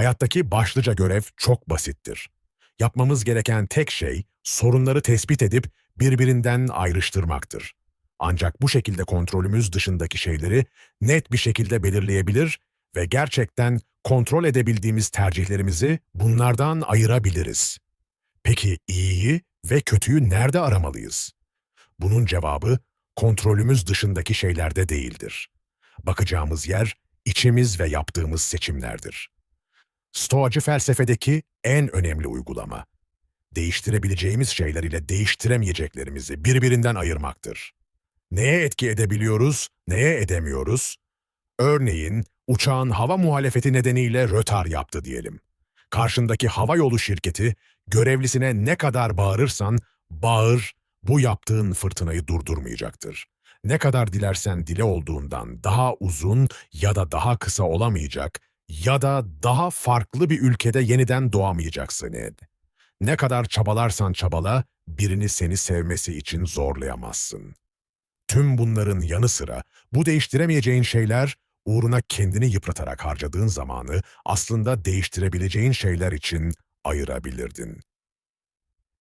Hayattaki başlıca görev çok basittir. Yapmamız gereken tek şey sorunları tespit edip birbirinden ayrıştırmaktır. Ancak bu şekilde kontrolümüz dışındaki şeyleri net bir şekilde belirleyebilir ve gerçekten kontrol edebildiğimiz tercihlerimizi bunlardan ayırabiliriz. Peki iyiyi ve kötüyü nerede aramalıyız? Bunun cevabı kontrolümüz dışındaki şeylerde değildir. Bakacağımız yer içimiz ve yaptığımız seçimlerdir. Stoacı felsefedeki en önemli uygulama, değiştirebileceğimiz şeyler ile değiştiremeyeceklerimizi birbirinden ayırmaktır. Neye etki edebiliyoruz, neye edemiyoruz? Örneğin uçağın hava muhalefeti nedeniyle rötar yaptı diyelim. Karşındaki hava yolu şirketi görevlisine ne kadar bağırırsan bağır, bu yaptığın fırtınayı durdurmayacaktır. Ne kadar dilersen dile olduğundan daha uzun ya da daha kısa olamayacak ya da daha farklı bir ülkede yeniden doğamayacaksın Ed. Ne kadar çabalarsan çabala birini seni sevmesi için zorlayamazsın. Tüm bunların yanı sıra bu değiştiremeyeceğin şeyler uğruna kendini yıpratarak harcadığın zamanı aslında değiştirebileceğin şeyler için ayırabilirdin.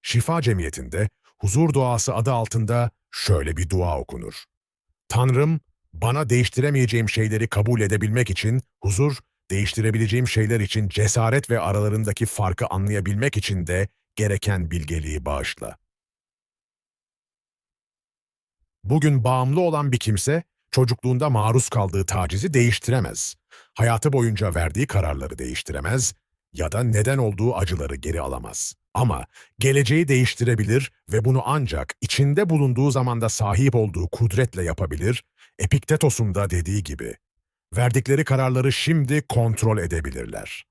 Şifa Cemiyeti'nde huzur duası adı altında şöyle bir dua okunur. Tanrım, bana değiştiremeyeceğim şeyleri kabul edebilmek için huzur, değiştirebileceğim şeyler için cesaret ve aralarındaki farkı anlayabilmek için de gereken bilgeliği bağışla. Bugün bağımlı olan bir kimse, çocukluğunda maruz kaldığı tacizi değiştiremez. Hayatı boyunca verdiği kararları değiştiremez ya da neden olduğu acıları geri alamaz. Ama geleceği değiştirebilir ve bunu ancak içinde bulunduğu zamanda sahip olduğu kudretle yapabilir, Epiktetos'un da dediği gibi. Verdikleri kararları şimdi kontrol edebilirler.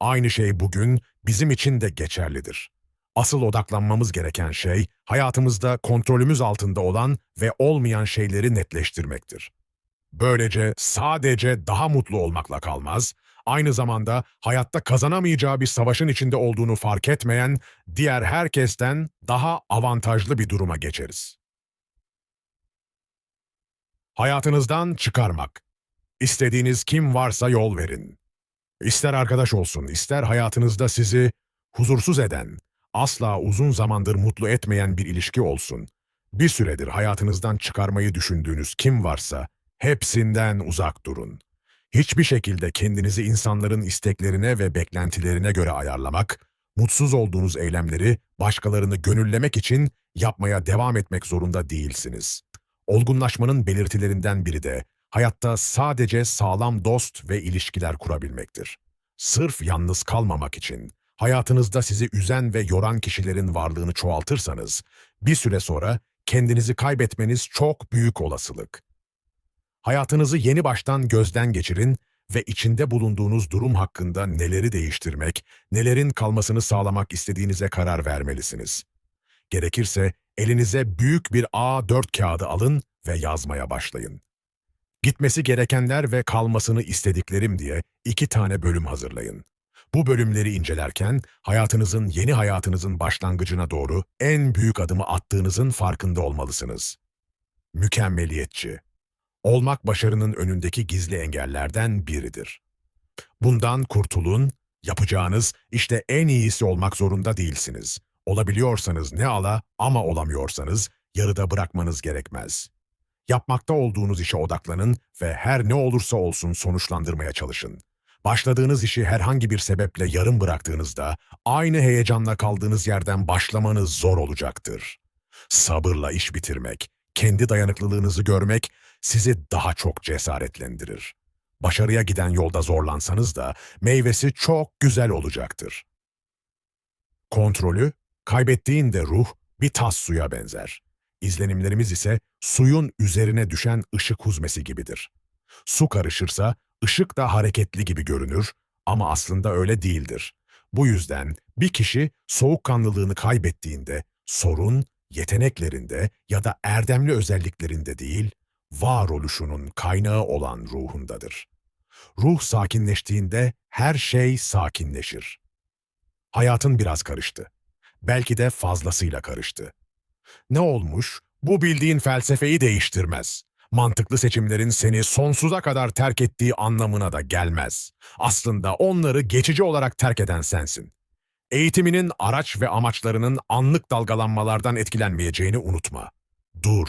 Aynı şey bugün bizim için de geçerlidir. Asıl odaklanmamız gereken şey hayatımızda kontrolümüz altında olan ve olmayan şeyleri netleştirmektir. Böylece sadece daha mutlu olmakla kalmaz, aynı zamanda hayatta kazanamayacağı bir savaşın içinde olduğunu fark etmeyen diğer herkesten daha avantajlı bir duruma geçeriz. Hayatınızdan çıkarmak. İstediğiniz kim varsa yol verin. İster arkadaş olsun, ister hayatınızda sizi huzursuz eden, asla uzun zamandır mutlu etmeyen bir ilişki olsun. Bir süredir hayatınızdan çıkarmayı düşündüğünüz kim varsa hepsinden uzak durun. Hiçbir şekilde kendinizi insanların isteklerine ve beklentilerine göre ayarlamak, mutsuz olduğunuz eylemleri başkalarını gönüllemek için yapmaya devam etmek zorunda değilsiniz. Olgunlaşmanın belirtilerinden biri de hayatta sadece sağlam dost ve ilişkiler kurabilmektir. Sırf yalnız kalmamak için hayatınızda sizi üzen ve yoran kişilerin varlığını çoğaltırsanız, bir süre sonra kendinizi kaybetmeniz çok büyük olasılık. Hayatınızı yeni baştan gözden geçirin ve içinde bulunduğunuz durum hakkında neleri değiştirmek, nelerin kalmasını sağlamak istediğinize karar vermelisiniz. Gerekirse elinize büyük bir A4 kağıdı alın ve yazmaya başlayın. Gitmesi gerekenler ve kalmasını istediklerim diye iki tane bölüm hazırlayın. Bu bölümleri incelerken hayatınızın yeni hayatınızın başlangıcına doğru en büyük adımı attığınızın farkında olmalısınız. Mükemmeliyetçi. Olmak başarının önündeki gizli engellerden biridir. Bundan kurtulun, yapacağınız işte en iyisi olmak zorunda değilsiniz. Olabiliyorsanız ne ala ama olamıyorsanız yarıda bırakmanız gerekmez. Yapmakta olduğunuz işe odaklanın ve her ne olursa olsun sonuçlandırmaya çalışın. Başladığınız işi herhangi bir sebeple yarım bıraktığınızda aynı heyecanla kaldığınız yerden başlamanız zor olacaktır. Sabırla iş bitirmek, kendi dayanıklılığınızı görmek sizi daha çok cesaretlendirir. Başarıya giden yolda zorlansanız da meyvesi çok güzel olacaktır. Kontrolü, kaybettiğinde ruh bir tas suya benzer. İzlenimlerimiz ise suyun üzerine düşen ışık huzmesi gibidir. Su karışırsa ışık da hareketli gibi görünür ama aslında öyle değildir. Bu yüzden bir kişi soğukkanlılığını kaybettiğinde sorun yeteneklerinde ya da erdemli özelliklerinde değil, varoluşunun kaynağı olan ruhundadır. Ruh sakinleştiğinde her şey sakinleşir. Hayatın biraz karıştı. Belki de fazlasıyla karıştı. Ne olmuş? Bu bildiğin felsefeyi değiştirmez. Mantıklı seçimlerin seni sonsuza kadar terk ettiği anlamına da gelmez. Aslında onları geçici olarak terk eden sensin. Eğitiminin araç ve amaçlarının anlık dalgalanmalardan etkilenmeyeceğini unutma. Dur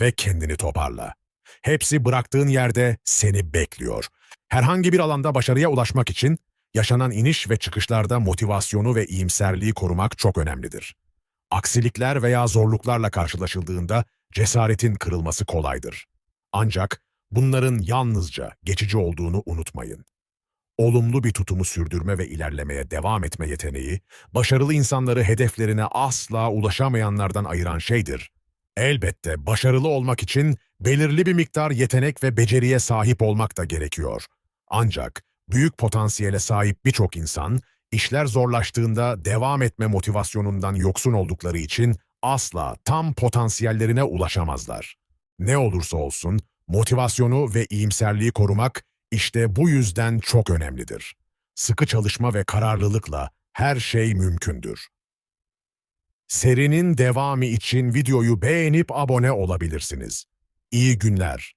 ve kendini toparla. Hepsi bıraktığın yerde seni bekliyor. Herhangi bir alanda başarıya ulaşmak için yaşanan iniş ve çıkışlarda motivasyonu ve iyimserliği korumak çok önemlidir. Aksilikler veya zorluklarla karşılaşıldığında cesaretin kırılması kolaydır. Ancak bunların yalnızca geçici olduğunu unutmayın. Olumlu bir tutumu sürdürme ve ilerlemeye devam etme yeteneği, başarılı insanları hedeflerine asla ulaşamayanlardan ayıran şeydir. Elbette başarılı olmak için belirli bir miktar yetenek ve beceriye sahip olmak da gerekiyor. Ancak büyük potansiyele sahip birçok insan, işler zorlaştığında devam etme motivasyonundan yoksun oldukları için asla tam potansiyellerine ulaşamazlar. Ne olursa olsun, motivasyonu ve iyimserliği korumak işte bu yüzden çok önemlidir. Sıkı çalışma ve kararlılıkla her şey mümkündür. Serinin devamı için videoyu beğenip abone olabilirsiniz. İyi günler.